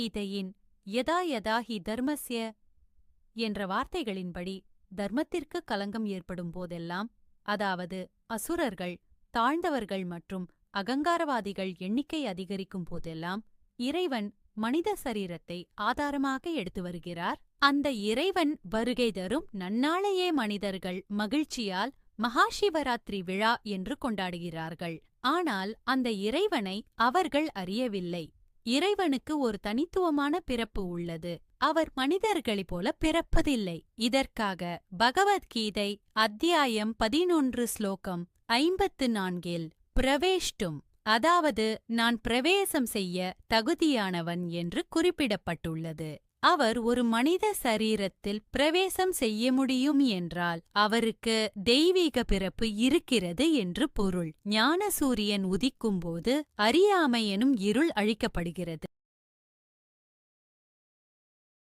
கீதையின் யதா யதா ஹி தர்மஸ்ய என்ற வார்த்தைகளின்படி தர்மத்திற்கு கலங்கம் ஏற்படும் போதெல்லாம் அதாவது அசுரர்கள் தாழ்ந்தவர்கள் மற்றும் அகங்காரவாதிகள் எண்ணிக்கை அதிகரிக்கும் போதெல்லாம் இறைவன் மனித சரீரத்தை ஆதாரமாக எடுத்து வருகிறார். அந்த இறைவன் வருகை தரும் நன்னாளையே மனிதர்கள் மகிழ்ச்சியால் மகாசிவராத்திரி விழா என்று கொண்டாடுகிறார்கள். ஆனால் அந்த இறைவனை அவர்கள் அறியவில்லை. இறைவனுக்கு ஒரு தனித்துவமான பிறப்பு உள்ளது. அவர் மனிதர்களைப் போல பிறப்பதில்லை. இதற்காக பகவத்கீதை அத்தியாயம் பதினொன்று ஸ்லோகம் ஐம்பத்து நான்கில் பிரவேஷ்டும். அதாவது நான் பிரவேசம் செய்ய தகுதியானவன் என்று குறிப்பிடப்பட்டுள்ளது. அவர் ஒரு மனித சரீரத்தில் பிரவேசம் செய்ய முடியும் என்றால் அவருக்கு தெய்வீக பிறப்பு இருக்கிறது என்று பொருள். ஞான சூரியன் உதிக்கும்போது அறியாமை எனும் இருள் அழிக்கப்படுகிறது.